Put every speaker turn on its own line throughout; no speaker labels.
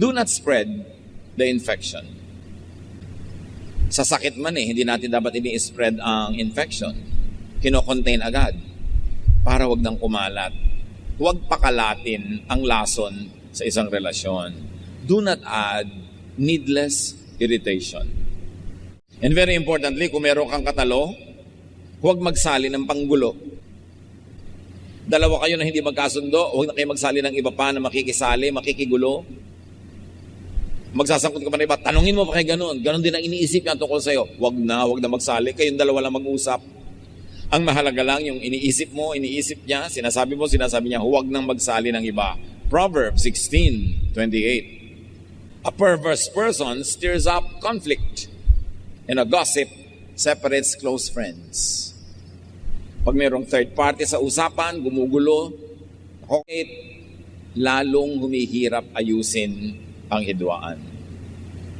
Do not spread the infection. Sa sakit man eh, hindi natin dapat ini-spread ang infection. Kino-contain agad para wag nang kumalat. Huwag pakalatin ang lason sa isang relasyon. Do not add needless irritation. And very importantly, kung meron kang katalo, huwag magsali ng panggulo. Dalawa kayo na hindi magkasundo, huwag na kayo magsali ng iba pa na makikisali, makikigulo. Magsasangkot ka pa ng iba, tanungin mo pa kay ganun. Ganun din ang iniisip niya tungkol sa'yo. Huwag na, huwag na magsali. Kayong dalawa lang mag-usap. Ang mahalaga lang yung iniisip mo, iniisip niya, sinasabi mo, sinasabi niya, huwag nang magsali ng iba. Proverbs 16:28. A perverse person stirs up conflict, and a gossip separates close friends. Pag mayroong third party sa usapan, gumugulo, okay, lalong humihirap ayusin ang hidwaan.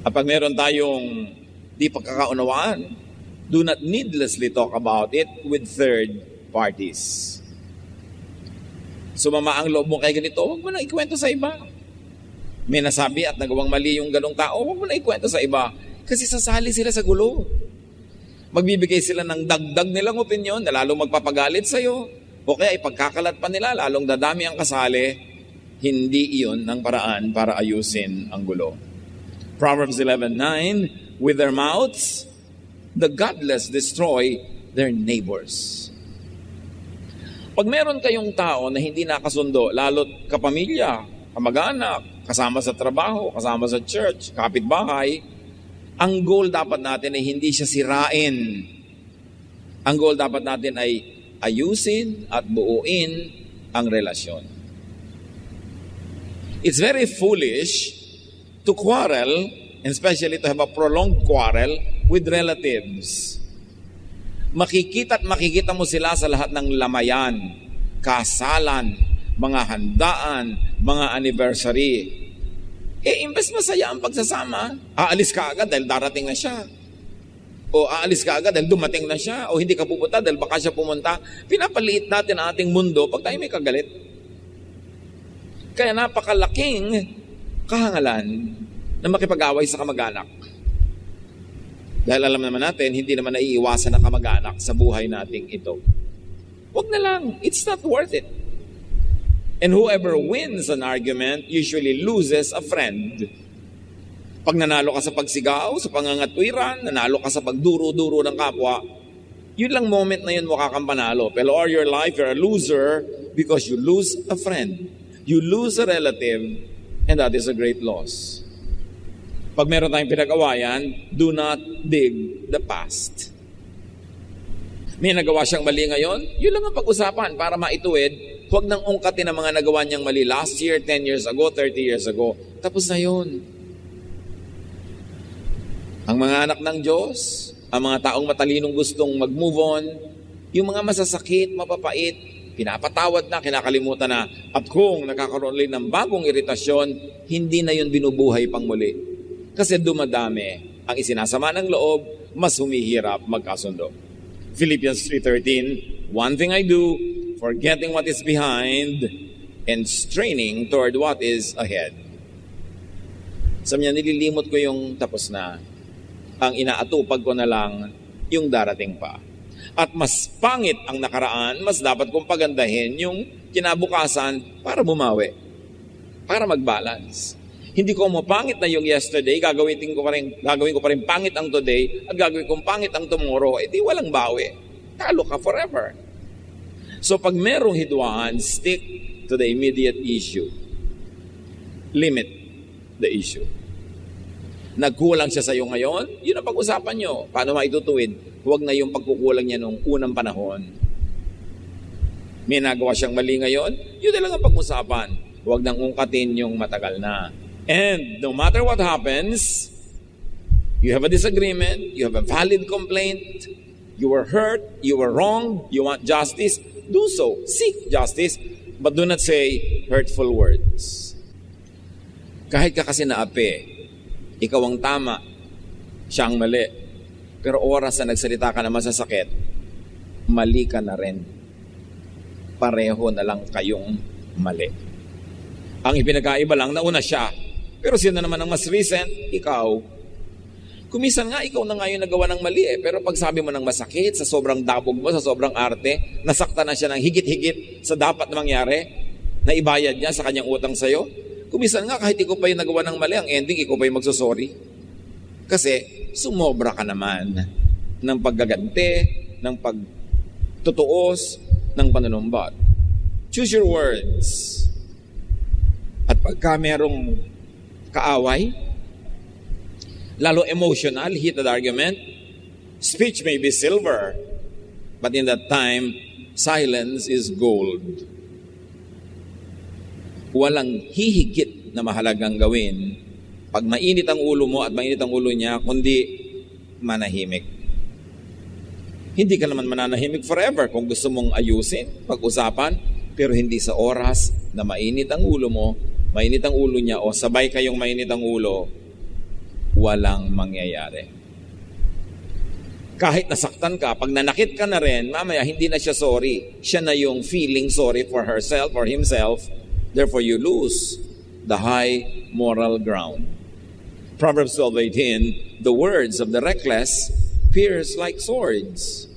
At pag meron tayong di pagkakaunawaan, do not needlessly talk about it with third parties. Sumama ang loob mo kay ganito, huwag mo na ikwento sa iba. May nasabi at nagawang mali yung ganong tao, huwag mo na ikwento sa iba. Kasi sasali sila sa gulo. Magbibigay sila ng dagdag nilang opinyon na lalong magpapagalit sa iyo. O kaya ipagkakalat pa nila, lalong dadami ang kasali. Hindi iyon ang paraan para ayusin ang gulo. Proverbs 11.9 With their mouths, the godless destroy their neighbors. Pag meron kayong tao na hindi nakasundo, lalo't kapamilya, kamag-anak, kasama sa trabaho, kasama sa church, kapitbahay, ang goal dapat natin ay hindi siya sirain. Ang goal dapat natin ay ayusin at buuin ang relasyon. It's very foolish to quarrel, especially to have a prolonged quarrel with relatives. Makikita at makikita mo sila sa lahat ng lamayan, kasalan, mga handaan, mga anniversary. Eh, imbes masaya ang pagsasama, aalis ka agad dahil darating na siya. O aalis ka agad dahil dumating na siya. O hindi ka pupunta dahil baka siya pumunta. Pinapaliit natin ang ating mundo pag tayo may kagalit. Kaya napakalaking kahangalan na makipag-away sa kamag-anak. Dahil alam naman natin, hindi naman naiiwasan ng kamag-anak sa buhay nating ito. Huwag na lang. It's not worth it. And whoever wins an argument usually loses a friend. Pag nanalo ka sa pagsigaw, sa pangangatwiran, nanalo ka sa pagduro-duro ng kapwa, yun lang moment na yun mukha kang panalo. Pero all your life, you're a loser because you lose a friend. You lose a relative, and that is a great loss. Pag meron tayong pinag-awayan, do not dig the past. May nagawa siyang mali ngayon, yun lang ang pag-usapan para maituwid. Huwag nang ungkatin ang mga nagawa niyang mali last year, 10 years ago, 30 years ago. Tapos na yun. Ang mga anak ng Diyos, ang mga taong matalinong gustong mag-move on, yung mga masasakit, mapapait, pinapatawad na, kinakalimutan na. At kung nakakaroon ulit ng bagong iritasyon, hindi na yun binubuhay pang muli. Kasi dumadami ang isinasama ng loob, mas humihirap magkasundo. Philippians 3.13, One thing I do, forgetting what is behind and straining toward what is ahead. Sabi niya, nililimot ko yung tapos na. Ang inaatupag ko na lang yung darating pa. At mas pangit ang nakaraan, mas dapat kong pagandahin yung kinabukasan para bumawi. Para mag-balance. Hindi ko mapangit na yung yesterday, gagawin ko pa rin, gagawin ko pa rin pangit ang today, at gagawin kong pangit ang tomorrow, edi walang bawi. Talo ka forever. So pag merong hidwaan, stick to the immediate issue. Limit the issue. Nagkulang siya sa iyo ngayon, yun ang pag-usapan nyo. Paano maitutuwid? Huwag na yung pagkukulang niya nung unang panahon. May nagawa siyang mali ngayon, yun na lang ang pag-usapan. Huwag nang ungkatin yung matagal na. And no matter what happens, you have a disagreement, you have a valid complaint, you were hurt, you were wrong, you want justice, do so. Seek justice, but do not say hurtful words. Kahit ka kasi naapi, ikaw ang tama, siya ang mali. Pero oras na nagsalita ka na masasakit, mali ka na rin. Pareho na lang kayong mali. Ang ipinagkaiba lang, nauna siya, Pero sino naman ang mas recent? Ikaw. Kumisan nga, ikaw na nga yung nagawa ng mali eh. Pero pag sabi mo ng masakit, sa sobrang dabog mo, sa sobrang arte, nasakta na siya ng higit-higit sa dapat na mangyari, na ibayad niya sa kanyang utang sa'yo. Kumisan nga, kahit ikaw pa yung nagawa ng mali, ang ending, ikaw pa yung magsusorry. Kasi, sumobra ka naman ng paggaganti, ng pagtutuos, ng panunumbat. Choose your words. At pagka merong kaaway, lalo emotional, heated argument, speech may be silver, but in that time, silence is gold. Walang hihigit na mahalagang gawin pag mainit ang ulo mo at mainit ang ulo niya, kundi manahimik. Hindi ka naman mananahimik forever kung gusto mong ayusin, pag-usapan, pero hindi sa oras na mainit ang ulo mo, mainit ang ulo niya, o sabay kayong mainit ang ulo, walang mangyayari. Kahit nasaktan ka, pag nanakit ka na rin, mamaya hindi na siya sorry. Siya na yung feeling sorry for herself or himself. Therefore, you lose the high moral ground. Proverbs 12:18, the words of the reckless pierce like swords,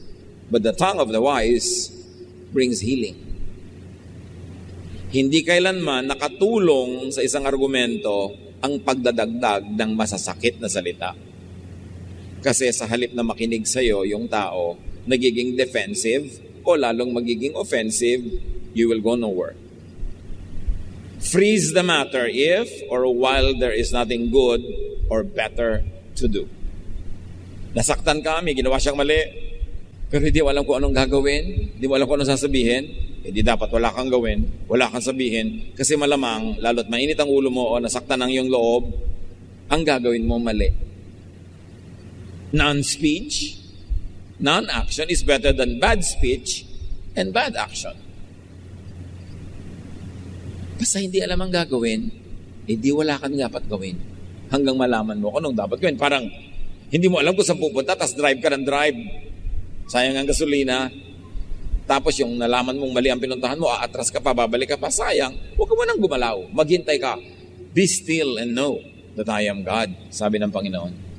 but the tongue of the wise brings healing. Hindi kailanman nakatulong sa isang argumento ang pagdadagdag ng masasakit na salita. Kasi sa halip na makinig sa iyo yung tao, nagiging defensive o lalong magiging offensive, you will go nowhere. Freeze the matter if or while there is nothing good or better to do. Nasaktan ka, may ginawa siyang mali, pero hindi mo alam kung anong gagawin, hindi mo alam kung anong sasabihin, hindi dapat wala kang gawin, wala kang sabihin, kasi malamang, lalo't mainit ang ulo mo o nasaktan ang iyong loob, ang gagawin mo mali. Non-speech, non-action is better than bad speech and bad action. Basta hindi alam ang gagawin, hindi wala kang dapat gawin. Hanggang malaman mo kung anong dapat gawin. Parang hindi mo alam kung saan pupunta, tapos drive ka ng drive. Sayang ang gasolina. Tapos yung nalaman mong mali ang pinuntahan mo, aatras ka pa, babalik ka pa, sayang. Huwag ka mo nang gumalaw. Maghintay ka. Be still and know that I am God, sabi ng Panginoon.